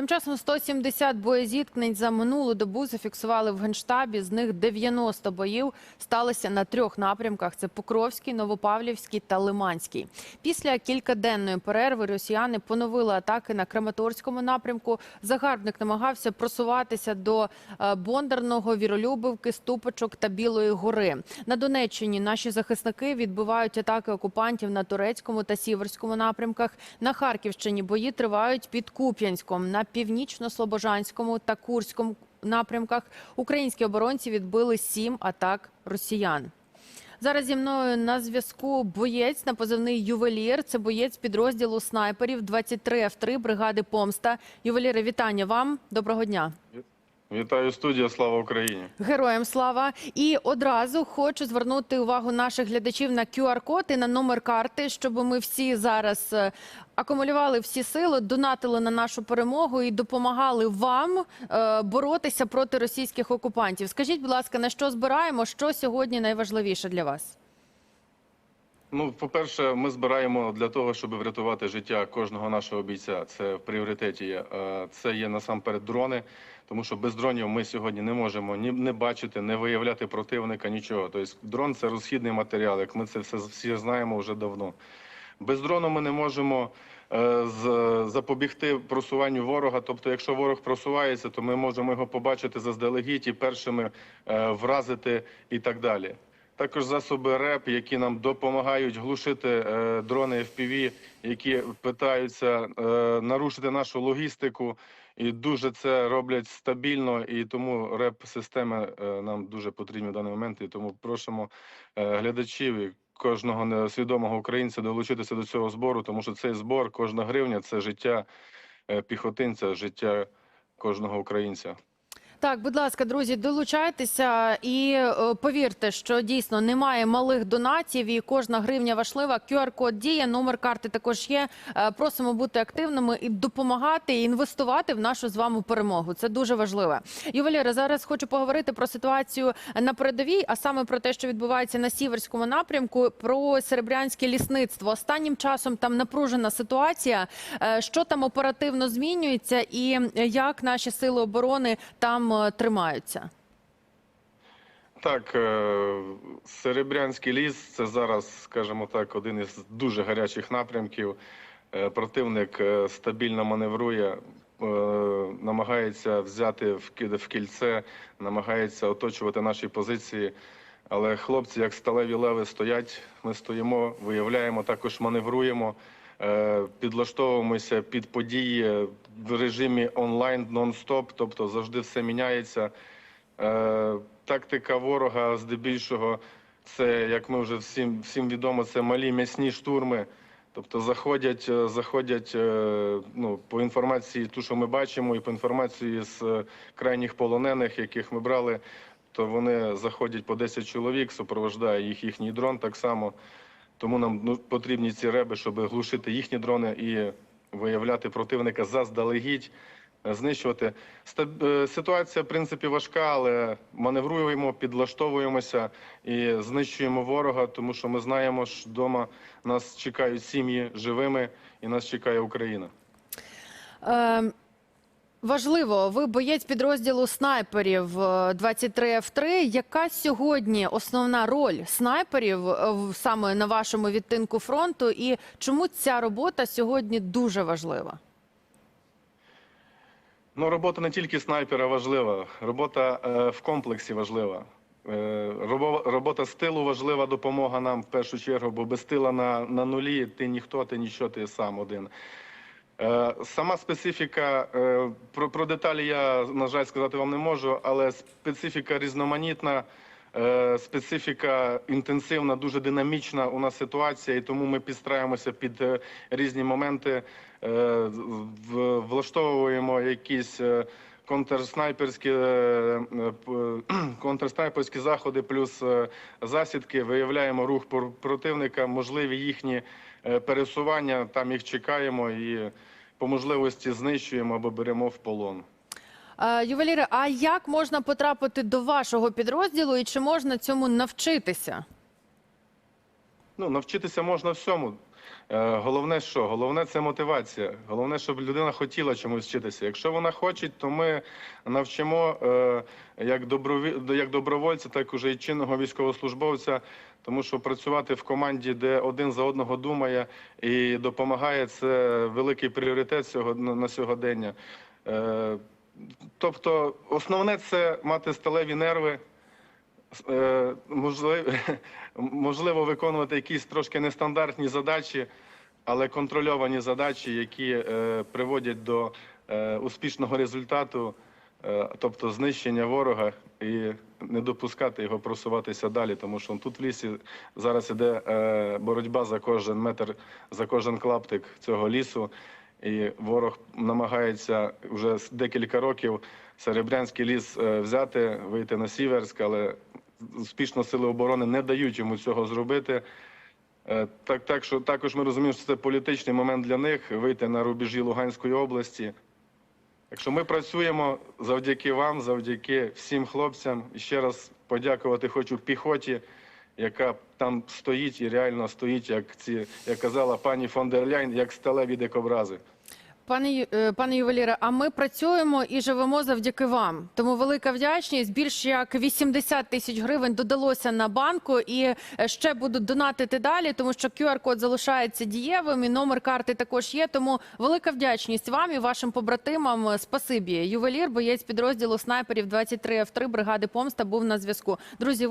Тим часом 170 боєзіткнень за минулу добу зафіксували в генштабі. З них 90 боїв сталося на трьох напрямках: це Покровський, Новопавлівський та Лиманський. Після кількаденної перерви росіяни поновили атаки на Краматорському напрямку. Загарбник намагався просуватися до е, Бондарного, Віролюбівки, Ступочок та Білої гори. На Донеччині наші захисники відбивають атаки окупантів на турецькому та сіверському напрямках. На Харківщині бої тривають під Куп'янськом, на північно-слобожанському та Курському напрямках. Українські оборонці відбили сім атак росіян. Зараз зі мною на зв'язку боєць на позивний ювелір. Це боєць підрозділу снайперів 23 F3 бригади Помста. Ювеліри, вітання вам. Доброго дня. Вітаю студія, слава Україні. Героям слава! І одразу хочу звернути увагу наших глядачів на QR-код і на номер карти, щоб ми всі зараз е, акумулювали всі сили, донатили на нашу перемогу і допомагали вам е, боротися проти російських окупантів. Скажіть, будь ласка, на що збираємо? Що сьогодні найважливіше для вас? Ну, по-перше, ми збираємо для того, щоб врятувати життя кожного нашого бійця. Це в пріоритеті є. Е, Це є насамперед дрони, тому що без дронів ми сьогодні не можемо ні не бачити, не виявляти противника, нічого. Тобто дрон це розхідний матеріал, як ми це все всі знаємо вже давно. Без дрону ми не можемо е, з- запобігти просуванню ворога. Тобто, якщо ворог просувається, то ми можемо його побачити заздалегідь і першими е, вразити і так далі. Також засоби РЕП, які нам допомагають глушити е, дрони FPV, які питаються е, нарушити нашу логістику, і дуже це роблять стабільно. І тому РЕП системи е, нам дуже потрібні в даний момент. І тому просимо глядачів і кожного несвідомого українця долучитися до цього збору, тому що цей збор, кожна гривня це життя піхотинця, життя кожного українця. Так, будь ласка, друзі, долучайтеся і е, повірте, що дійсно немає малих донатів, і кожна гривня важлива. QR-код діє, номер карти також є. Е, Просимо бути активними і допомагати і інвестувати в нашу з вами перемогу. Це дуже важливо. Ювеліре, зараз хочу поговорити про ситуацію на передовій, а саме про те, що відбувається на сіверському напрямку, про серебрянське лісництво. Останнім часом там напружена ситуація. Е, Що там оперативно змінюється, і як наші сили оборони там е, тримаються? Так, е, Серебрянський ліс це зараз, скажімо так, один із дуже гарячих напрямків. Е, Противник стабільно маневрує, намагається взяти в кільце, намагається оточувати наші позиції. Але хлопці, як сталеві леви, стоять. Ми стоїмо, виявляємо, також маневруємо, підлаштовуємося під події в режимі онлайн нон-стоп, тобто завжди все міняється. Е, Тактика ворога здебільшого це, як ми вже всім, всім відомо, це малі м'ясні штурми. Тобто заходять, е, заходять е, ну, по інформації, ту, що ми бачимо, і по інформації з е, крайніх полонених, яких ми брали, то вони заходять по 10 чоловік, супроводжує їх їхній дрон так само. Тому нам ну, потрібні ці реби, щоб глушити їхні дрони і виявляти противника заздалегідь, е, знищувати. Е, Ситуація, в принципі, важка, але маневруємо, підлаштовуємося і знищуємо ворога, тому що ми знаємо, що вдома нас чекають сім'ї живими і нас чекає Україна. Е, Важливо, ви боєць підрозділу снайперів е, 23 F3. Яка сьогодні основна роль снайперів е, саме на вашому відтинку фронту, і чому ця робота сьогодні дуже важлива? Ну, робота не тільки снайпера важлива, робота е, в комплексі важлива. Е, робо- робота з тилу важлива допомога нам в першу чергу, бо без тила на, на нулі ти ніхто, ти нічого, ти сам один. Е, Сама специфіка е, про, про деталі я, на жаль, сказати вам не можу, але специфіка різноманітна, е, специфіка інтенсивна, дуже динамічна у нас ситуація, і тому ми підстраємося під різні моменти, влаштовуємо якісь. Контрснайперські, контрснайперські заходи плюс засідки, виявляємо рух противника, можливі їхні пересування. Там їх чекаємо і по можливості знищуємо або беремо в полон. Ювеліри, Ювеліре, а як можна потрапити до вашого підрозділу і чи можна цьому навчитися? Ну, навчитися можна всьому. Е, Головне що? Головне це мотивація. Головне, щоб людина хотіла чомусь вчитися. Якщо вона хоче, то ми навчимо е, як, добровольця, так уже і чинного військовослужбовця. Тому що працювати в команді, де один за одного думає і допомагає, це великий пріоритет на сьогодення. Е, Тобто, основне це мати сталеві нерви, можливо, можливо, виконувати якісь трошки нестандартні задачі, але контрольовані задачі, які е, приводять до е, успішного результату, е, тобто знищення ворога і не допускати його просуватися далі, тому що тут в лісі зараз іде е, боротьба за кожен метр, за кожен клаптик цього лісу. І ворог намагається вже декілька років Серебрянський ліс е, взяти, вийти на Сіверськ, але успішно сили оборони не дають йому цього зробити. Е, Так, так що також ми розуміємо, що це політичний момент для них вийти на рубежі Луганської області. Так що ми працюємо завдяки вам, завдяки всім хлопцям. І ще раз подякувати хочу піхоті, яка там стоїть і реально стоїть, як ці, як казала пані фон дер Ляйн, як сталеві дикобрази. Пане е, пане ювеліре, а ми працюємо і живемо завдяки вам. Тому велика вдячність. Більш як 80 тисяч гривень додалося на банку, і е, ще будуть донатити далі, тому що QR-код залишається дієвим, і номер карти також є. Тому велика вдячність вам і вашим побратимам. Спасибі. Ювелір, боєць підрозділу снайперів 23 F3 бригади Помста був на зв'язку. Друзі.